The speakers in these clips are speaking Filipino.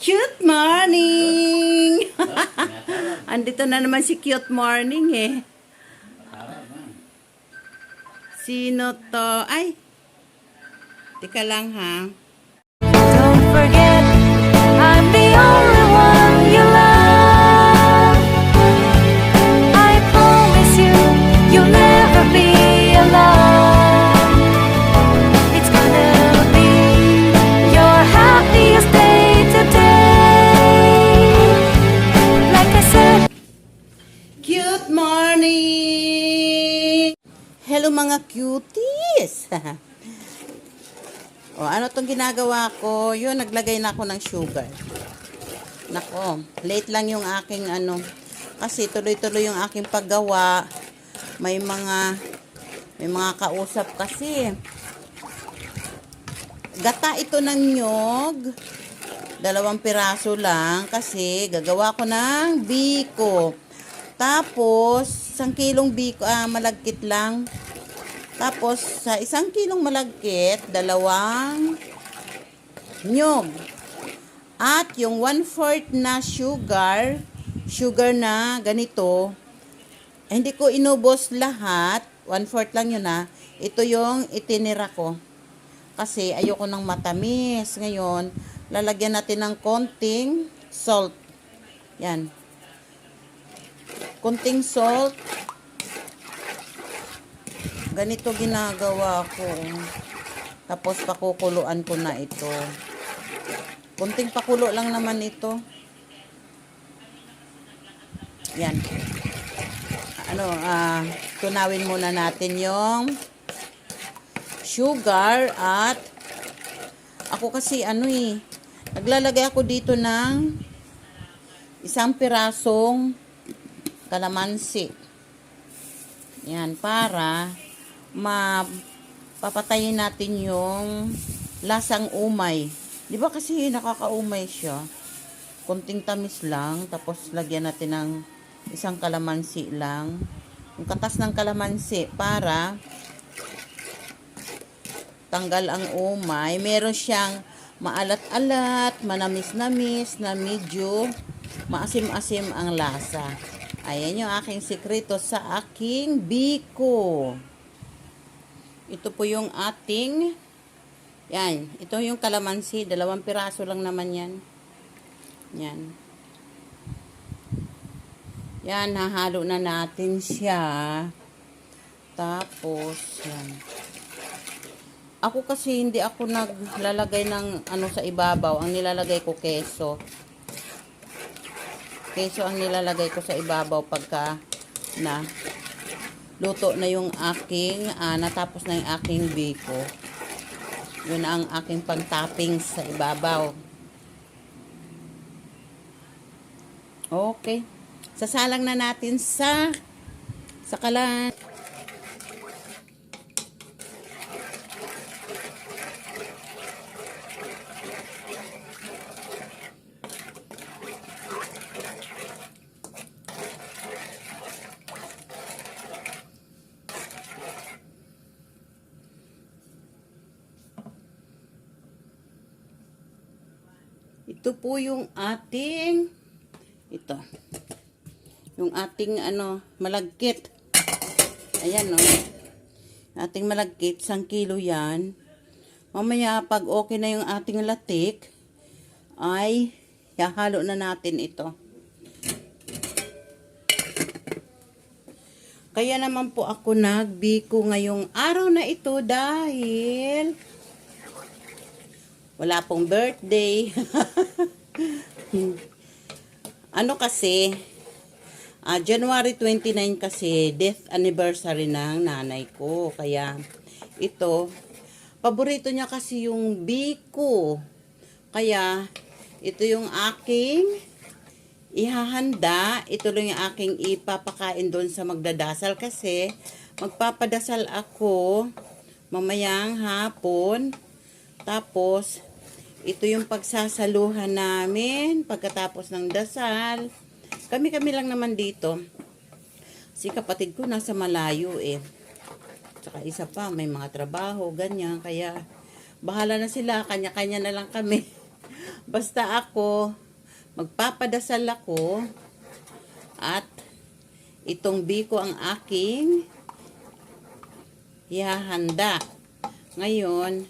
Cute morning! Andito na naman si Cute Morning eh. Sino to? Ay! Tika lang ha. Don't forget, I'm the only Hello mga cuties! o ano tong ginagawa ko? Yun, naglagay na ako ng sugar. Nako, late lang yung aking ano. Kasi tuloy-tuloy yung aking paggawa. May mga may mga kausap kasi. Gata ito ng nyog. Dalawang piraso lang kasi gagawa ko ng biko. Tapos, isang kilong biko, ah, malagkit lang. Tapos, sa isang kilong malagkit, dalawang nyog. At yung one-fourth na sugar, sugar na ganito, eh, hindi ko inubos lahat. One-fourth lang yun ha. Ito yung itinira ko. Kasi ayoko ng matamis. Ngayon, lalagyan natin ng konting salt. Yan. Konting salt. Ganito ginagawa ko. Tapos pakukuluan ko na ito. Kunting pakulo lang naman ito. Yan. Ano, ah, tunawin muna natin yung sugar at ako kasi ano eh, naglalagay ako dito ng isang pirasong kalamansi. Yan, para mapapatayin natin yung lasang umay. Di ba kasi nakakaumay siya? Kunting tamis lang, tapos lagyan natin ng isang kalamansi lang. Yung katas ng kalamansi para tanggal ang umay. Meron siyang maalat-alat, manamis-namis na medyo maasim-asim ang lasa. Ayan yung aking sikreto sa aking biko. Ito po yung ating yan, ito yung kalamansi, dalawang piraso lang naman yan. Yan. Yan, hahalo na natin siya. Tapos, yan. Ako kasi hindi ako naglalagay ng ano sa ibabaw. Ang nilalagay ko keso. Keso ang nilalagay ko sa ibabaw pagka na luto na yung aking, ah, natapos na yung aking biko. Yun ang aking pang-toppings sa ibabaw. Okay. Sasalang na natin sa sa kalan. Ito po yung ating ito. Yung ating ano, malagkit. Ayan no. Ating malagkit, isang kilo yan. Mamaya pag okay na yung ating latik, ay hahalo na natin ito. Kaya naman po ako nagbiko ngayong araw na ito dahil wala pong birthday. ano kasi, ah, January 29 kasi, death anniversary ng nanay ko. Kaya, ito, paborito niya kasi yung biko. Kaya, ito yung aking ihahanda. Ito lang yung aking ipapakain doon sa magdadasal kasi magpapadasal ako mamayang hapon. Tapos, ito yung pagsasaluhan namin pagkatapos ng dasal. Kami-kami lang naman dito. Si kapatid ko nasa malayo eh. Tsaka isa pa, may mga trabaho, ganyan. Kaya, bahala na sila. Kanya-kanya na lang kami. Basta ako, magpapadasal ako at itong biko ang aking ihahanda. Ngayon,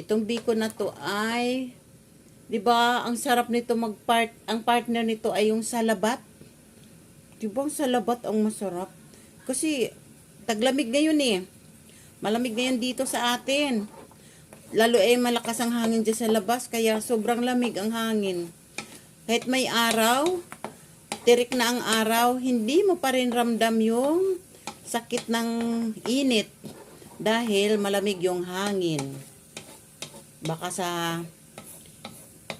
itong biko na to ay 'di ba, ang sarap nito magpart ang partner nito ay yung salabat. 'Di ba ang salabat ang masarap? Kasi taglamig ngayon eh. Malamig ngayon dito sa atin. Lalo eh malakas ang hangin dyan sa labas kaya sobrang lamig ang hangin. Kahit may araw, tirik na ang araw, hindi mo pa rin ramdam yung sakit ng init dahil malamig yung hangin. Baka sa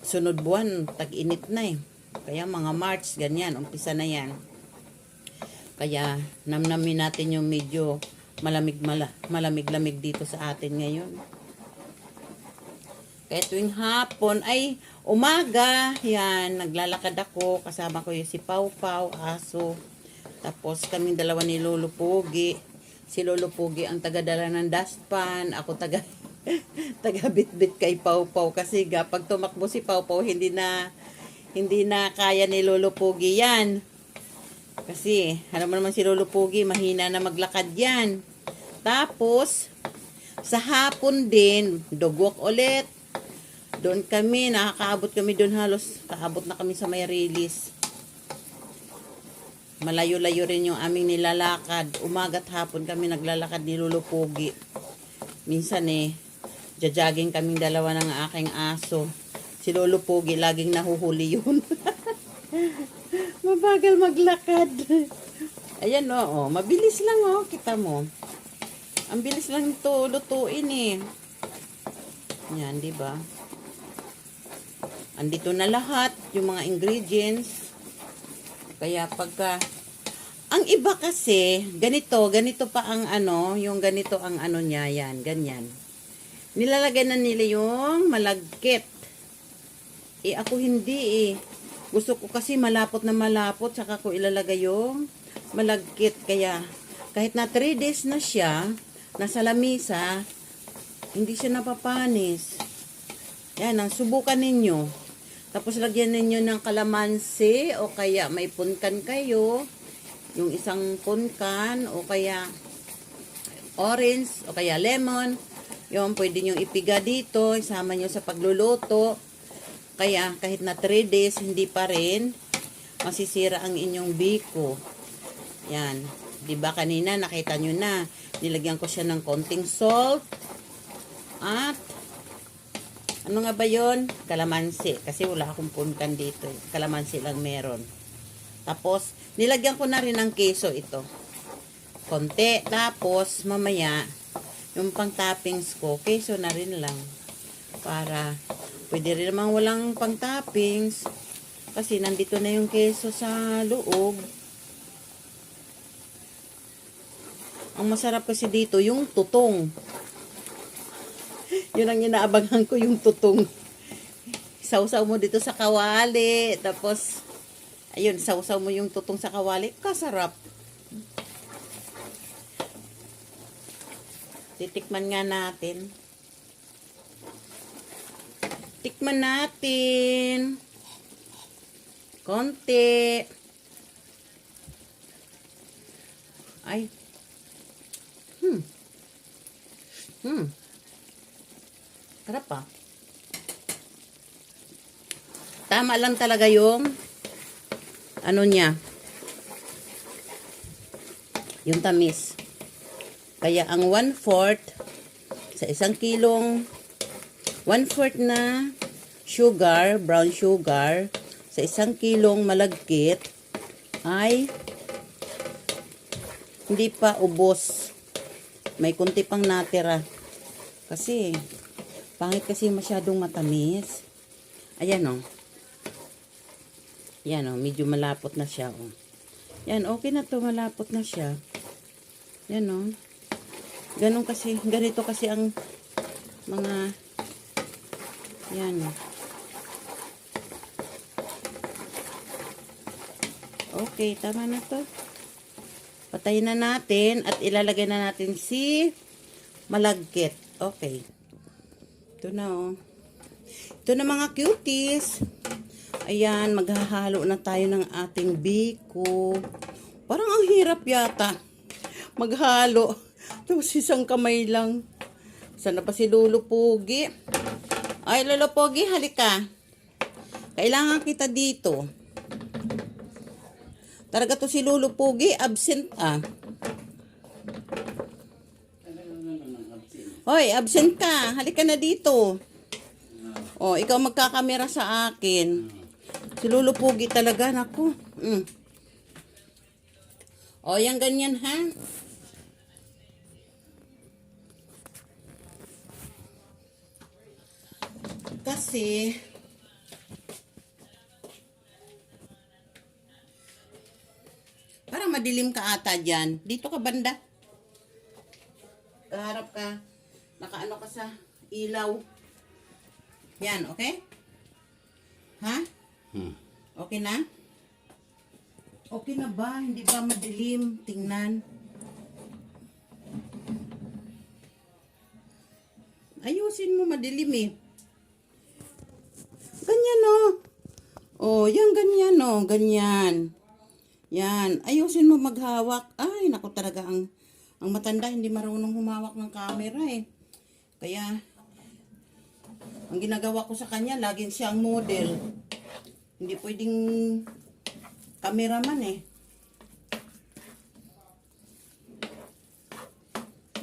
sunod buwan, tag-init na eh. Kaya mga March, ganyan, umpisa na yan. Kaya namnamin natin yung medyo malamig mala, malamig-lamig dito sa atin ngayon. Kaya tuwing hapon ay umaga, yan, naglalakad ako, kasama ko yung si Pau Pau, aso. Tapos kaming dalawa ni Lolo Pugi. Si Lolo Pugi ang tagadala ng dustpan, ako taga taga bit-bit kay Pau kasi ga pag tumakbo si Pau hindi na hindi na kaya ni Lolo Pugi yan. Kasi, alam mo naman si Lolo Pugi, mahina na maglakad yan. Tapos, sa hapon din, dugwalk ulit. Doon kami, nakakaabot kami doon halos, kaabot na kami sa may release. Malayo-layo rin yung aming nilalakad. Umaga't hapon kami naglalakad ni Lolo Pugi. Minsan eh, jajaging kaming dalawa ng aking aso. Si Lolo Pugi, laging nahuhuli yun. Mabagal maglakad. Ayan o, oh, mabilis lang oh, kita mo. Ang bilis lang ito lutuin eh. Yan, di ba? Andito na lahat yung mga ingredients. Kaya pagka ang iba kasi, ganito, ganito pa ang ano, yung ganito ang ano niya, yan, ganyan. Nilalagay na nila yung malagkit. Eh, ako hindi eh. Gusto ko kasi malapot na malapot, saka ko ilalagay yung malagkit. Kaya, kahit na 3 days na siya, nasa lamisa, hindi siya napapanis. Yan, ang subukan ninyo. Tapos lagyan ninyo ng kalamansi o kaya may punkan kayo. Yung isang punkan o kaya orange o kaya lemon. Yung pwede nyo ipiga dito, isama nyo sa pagluluto. Kaya kahit na 3 days, hindi pa rin masisira ang inyong biko. Yan. 'Di ba kanina nakita nyo na, nilagyan ko siya ng konting salt at ano nga ba yon? Kalamansi. Kasi wala akong punkan dito. eh. Kalamansi lang meron. Tapos, nilagyan ko na rin ng keso ito. Konti. Tapos, mamaya, yung pang toppings ko, keso na rin lang. Para, pwede rin naman walang pang toppings. Kasi nandito na yung keso sa loob. Ang masarap kasi dito, yung tutong. Yun ang inaabangan ko, yung tutong. Sausaw mo dito sa kawali. Tapos, ayun, sausaw mo yung tutong sa kawali. Kasarap. Titikman nga natin. Tikman natin. Konti. Ay. Hmm. Hmm. Sarap pa. Tama lang talaga yung ano niya. Yung tamis. Kaya ang one-fourth sa isang kilong one-fourth na sugar, brown sugar, sa isang kilong malagkit ay hindi pa ubos. May kunti pang natira. Kasi, pangit kasi masyadong matamis. Ayan o. Yan o, medyo malapot na siya o. Yan, okay na to, malapot na siya. Yan o. Ganon kasi, ganito kasi ang mga, yan. Okay, tama na to. Patayin na natin at ilalagay na natin si malagkit. Okay. Ito na oh. Ito na mga cuties. Ayan, maghahalo na tayo ng ating biko. Parang ang hirap yata. Maghalo. Tapos isang kamay lang. Sana pa si Lolo Pogi? Ay, Lolo Pogi, halika. Kailangan kita dito. Talaga to si Lolo Pogi, absent ah. Hoy, absent ka. Halika na dito. Oh, ikaw magkakamera sa akin. Si Lolo Pogi talaga, naku. Mm. O, yan ganyan ha. Kasi, para madilim ka ata dyan. Dito ka banda. Kaharap ka. Nakaano ka sa ilaw. Yan, okay? Ha? Okay na? Okay na ba? Hindi ba madilim? Tingnan. Ayusin mo madilim eh. Ganyan oh. Oh, yan ganyan oh, ganyan. Yan, ayusin mo maghawak. Ay, nako talaga ang ang matanda hindi marunong humawak ng camera eh. Kaya ang ginagawa ko sa kanya, laging siyang model. Hindi pwedeng cameraman eh.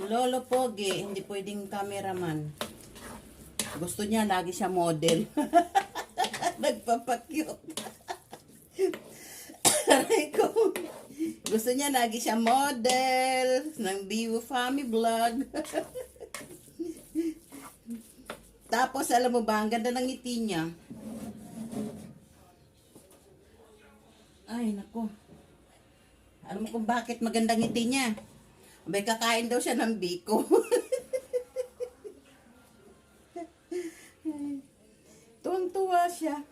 Lolo Pogi, hindi pwedeng cameraman. Gusto niya, lagi siya model. Nagpapakyut. Aray ko. Gusto niya, lagi siya model ng Biwo Family Vlog. Tapos, alam mo ba, ang ganda ng ngiti niya. Ay, nako. Alam mo kung bakit magandang ngiti niya? May kakain daw siya ng biko. Tuwang-tuwa siya.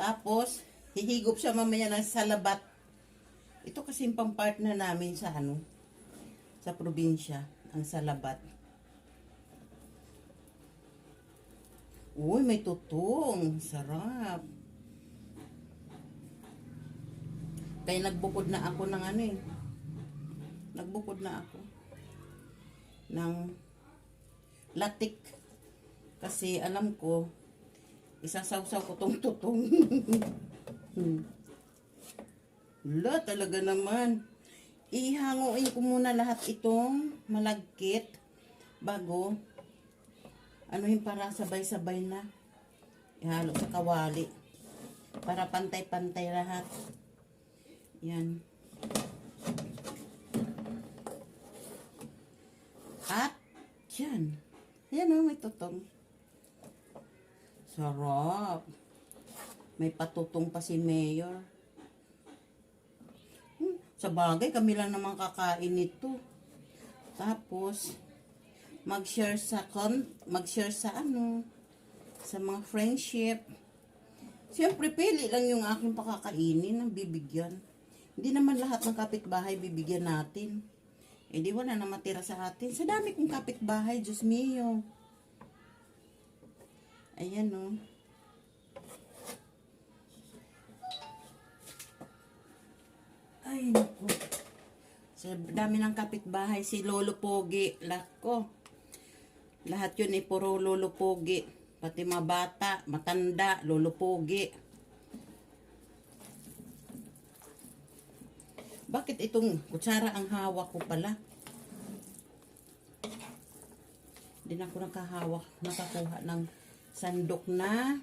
Tapos, hihigop siya mamaya ng salabat. Ito kasi yung pang-partner namin sa ano, sa probinsya, ang salabat. Uy, may tutong. Sarap. Kaya nagbukod na ako ng ano eh. Nagbukod na ako. Ng latik. Kasi alam ko, isasawsaw ko tong tutong. Hmm. Talaga naman. Ihanguin ko muna lahat itong malagkit bago ano yung para sabay-sabay na ihalo sa kawali para pantay-pantay lahat yan at yan yan o may tutong sarap may patutong pa si Mayor Hmm, sa bagay kami lang naman kakain nito tapos mag-share sa mag-share sa ano sa mga friendship Siyempre, pili lang yung aking pakakainin ng bibigyan. Hindi naman lahat ng kapitbahay bibigyan natin. Eh di wala na matira sa atin. Sa dami kong kapitbahay, Diyos mio. Ayan o. Oh. Ay, naku. Sa dami ng kapitbahay, si Lolo Pogi. Lako. Lahat yun ay puro Lolo Pogi. Pati mga bata, matanda, Lolo Pogi. Bakit itong kutsara ang hawak ko pala? Hindi na ako nakahawak, nakakuha ng sandok na.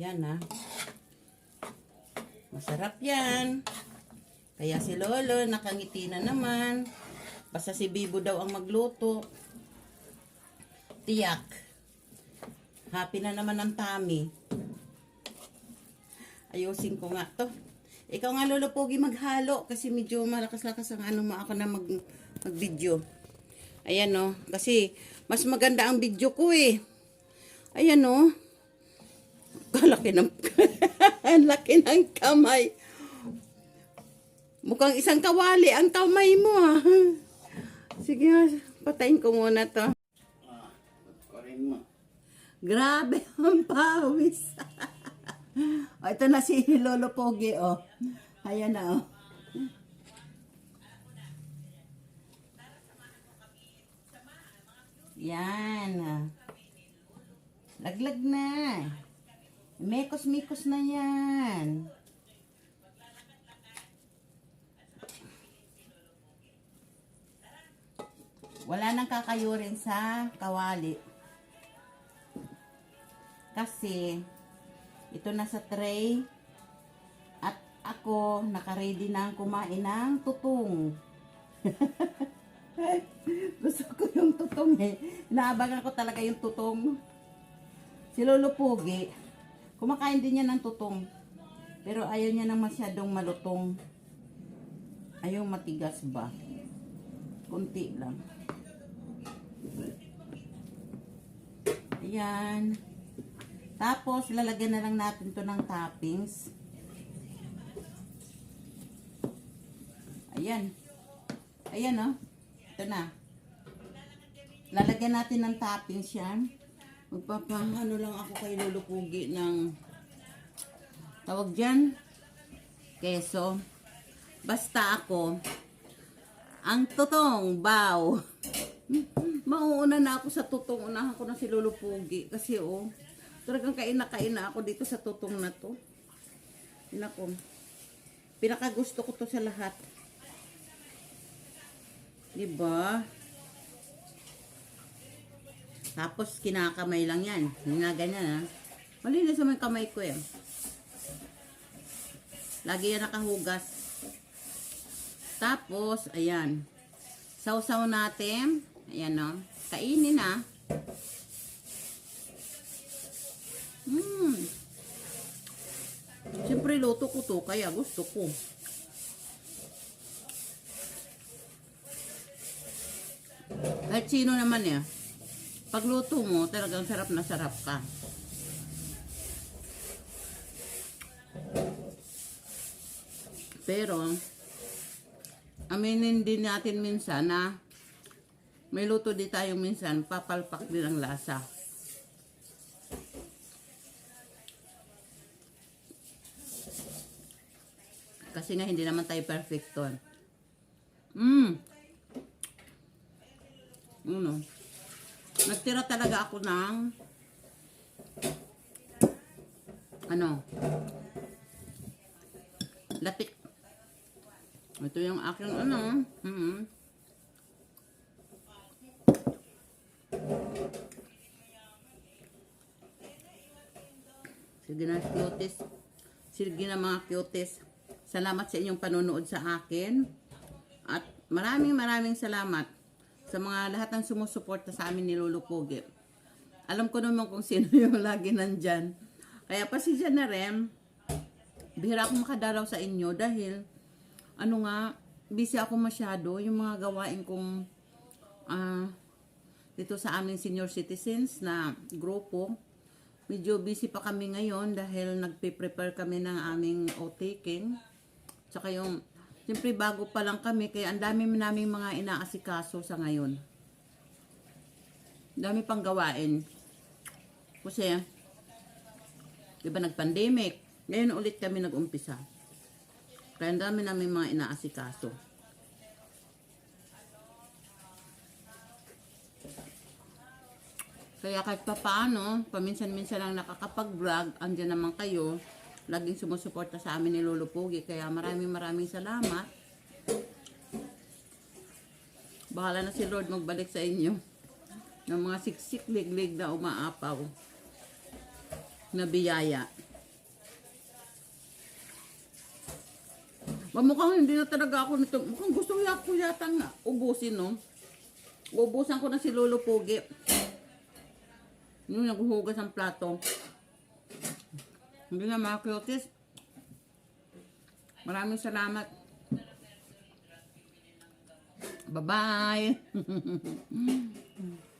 Yan ah. Masarap yan. Kaya si Lolo nakangiti na naman. Basta si Bibo daw ang magluto. Tiyak. Happy na naman ang tummy. Ayusin ko nga to. Ikaw nga Lolo Pogi maghalo kasi medyo malakas-lakas ang ano mo ako na mag mag-video. Ayan no, kasi mas maganda ang video ko eh. Ayan no. Kalaki ng laki ng kamay. Mukhang isang kawali ang kamay mo ah. Sige nga, patayin ko muna to. pagkain mo. Grabe ang pawis. o, ito na si Lolo Pogi, oh. Ayan na, oh. Yan. Laglag na. Mekos-mikos na yan. Wala nang kakayurin sa kawali. Kasi, ito na sa tray. At ako, nakaready na kumain ng tutong. Gusto ko yung tutong eh. Inaabangan ko talaga yung tutong. Si Lolo Pugi, kumakain din niya ng tutong. Pero ayaw niya nang masyadong malutong. Ayaw matigas ba? Kunti lang. Ayan. Tapos, lalagyan na lang natin to ng toppings. Ayan. Ayan, oh. Ito na. Lalagyan natin ng toppings yan. Magpapahano lang ako kay Lolo ng tawag dyan, keso. Basta ako, ang totong baw. Mauuna na ako sa tutong. Unahan ko na si Lolo. Kasi oh, talagang kain na kain na ako dito sa tutong na to. Nako. Pinakagusto ko to sa lahat. Diba? Tapos kinakamay lang yan. Ginaganyan ha. Malinis naman kamay ko eh. Lagi yan nakahugas. Tapos, ayan. Sausaw natin. Ayan o. Kainin na. Hmm. Siyempre, luto ko to. Kaya gusto ko. Kahit sino naman eh. Pagluto mo, talagang sarap na sarap ka. Pero, aminin din natin minsan na may luto di tayo minsan, papalpak din ang lasa. Kasi nga hindi naman tayo perfecto. Mmm. Ano? Nagtira talaga ako ng ano? Latik. Ito yung aking ano. Mm Sige na, cuties. Sige na mga cuties. Salamat sa inyong panonood sa akin. At maraming maraming salamat sa mga lahat ng sumusuporta sa amin ni Lolo Pogi. Alam ko naman kung sino yung lagi nandyan. Kaya pasisya na rin. Bihira akong makadaraw sa inyo dahil ano nga, busy ako masyado yung mga gawain kong ah, dito sa aming senior citizens na grupo. Medyo busy pa kami ngayon dahil nagpe-prepare kami ng aming o-taking. Tsaka yung, siyempre bago pa lang kami, kaya ang dami naming mga inaasikaso sa ngayon. Dami pang gawain. Kasi, di ba nag-pandemic, ngayon ulit kami nag-umpisa. Kaya ang dami namin mga inaasikaso. Kaya kahit pa paano, paminsan-minsan lang nakakapag-vlog, andyan naman kayo, laging sumusuporta sa amin ni Lolo Pogi. Kaya maraming maraming salamat. Bahala na si Lord magbalik sa inyo ng mga siksik liglig na umaapaw na biyaya. Ba, mukhang hindi na talaga ako nito. Mukhang gusto ko yata nga ubusin, no? Ubusan ko na si Lolo Pogi. Yung naghuhugas ang plato. Hindi na mga cuties. Maraming salamat. Bye-bye.